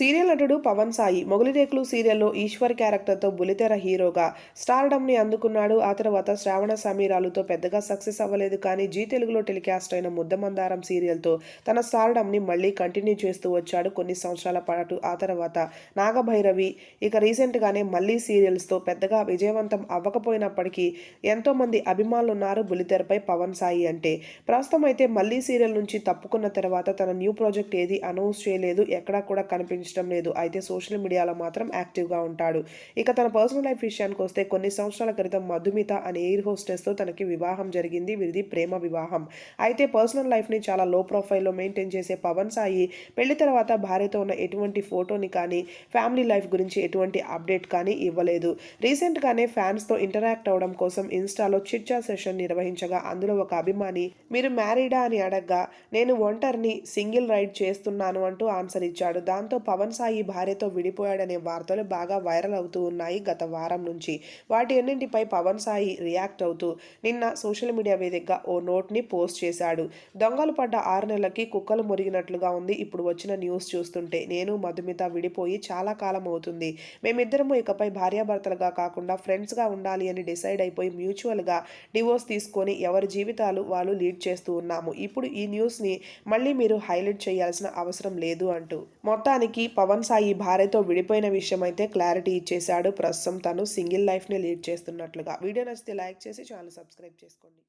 Serial నటుడు పవన్ సాయి మొగలిరేకులు సీరియల్లో ఈశ్వర్ క్యారెక్టర్తో బులితెర హీరోగా స్టార్డమ్ని అందుకున్నాడు. ఆ తర్వాత శ్రావణ సమీరాలుతో పెద్దగా సక్సెస్ అవ్వలేదు కానీ జీ తెలుగులో టెలికాస్ట్ అయిన ముద్దమందారం సీరియల్తో తన స్టార్డమ్ని మళ్ళీ కంటిన్యూ చేస్తూ వచ్చాడు కొన్ని సంవత్సరాల పాటు. ఆ తర్వాత నాగభైరవి ఇక రీసెంట్గానే మళ్ళీ సీరియల్స్తో పెద్దగా విజయవంతం అవ్వకపోయినప్పటికీ ఎంతోమంది అభిమానులు ఉన్నారు బులితెరపై పవన్ సాయి అంటే. ప్రస్తుతం అయితే మళ్ళీ సీరియల్ నుంచి తప్పుకున్న తర్వాత తన న్యూ ప్రాజెక్ట్ ఏది అనౌన్స్ చేయలేదు. ఎక్కడా కూడా కనిపించడం లేదు. అయితే సోషల్ మీడియాలో మాత్రం యాక్టివ్గా ఉంటాడు. ఇక తన పర్సనల్ లైఫ్ విషయానికి వస్తే కొన్ని సంవత్సరాల క్రితం మధుమిత అనే ఎయిర్ హోస్టెస్తో తనకి వివాహం జరిగింది. వీరిది ప్రేమ వివాహం. అయితే పర్సనల్ లైఫ్ని చాలా లో ప్రొఫైల్లో మెయింటైన్ చేసే పవన్ సాయి పెళ్ళి తర్వాత భార్యతో ఉన్న ఎటువంటి ఫోటోని కానీ ఫ్యామిలీ లైఫ్ గురించి ఎటువంటి అప్డేట్ కానీ ఇవ్వలేదు. రీసెంట్గానే ఫ్యాన్స్తో ఇంటరాక్ట్ అవ్వడం కోసం ఇన్స్టాలో చిట్చా సెషన్ నిర్వహించగా అందులో ఒక అభిమాని మీరు మ్యారీడా? అని అడగ్గా నేను ఒంటరిని సింగిల్ రైడ్ చేస్తున్నాను అంటూ ఆన్సర్ ఇచ్చాడు. దాంతో పవన్ పవన్ సాయి భార్యతో విడిపోయాడనే వార్తలు బాగా వైరల్ అవుతూ ఉన్నాయి గత వారం నుంచి. వాటి అన్నింటిపై పవన్ సాయి రియాక్ట్ అవుతూ నిన్న సోషల్ మీడియా వేదికగా ఓ నోట్ని పోస్ట్ చేశాడు. దొంగలు పడ్డ ఆరు నెలలకి కుక్కలు మురిగినట్లుగా ఉంది. ఇప్పుడు వచ్చిన న్యూస్ చూస్తుంటే నేను మధుమిత విడిపోయి చాలా కాలం అవుతుంది. మేమిద్దరము ఇకపై భార్యాభర్తలుగా కాకుండా ఫ్రెండ్స్గా ఉండాలి అని డిసైడ్ అయిపోయి మ్యూచువల్గా డివోర్స్ తీసుకొని ఎవరి జీవితాలు వాళ్ళు లీడ్ చేస్తూ ఉన్నాము. ఇప్పుడు ఈ న్యూస్ని మళ్ళీ మీరు హైలైట్ చేయాల్సిన అవసరం లేదు అంటూ. మొత్తానికి పవన్ సాయి భార్యతో విడిపోయిన విషయం అయితే క్లారిటీ ఇచ్చేశాడు. ప్రస్తుతం తను సింగిల్ లైఫ్ని లీడ్ చేస్తున్నట్లుగా. వీడియో నచ్చితే లైక్ చేసి ఛానల్ సబ్స్క్రైబ్ చేసుకోండి.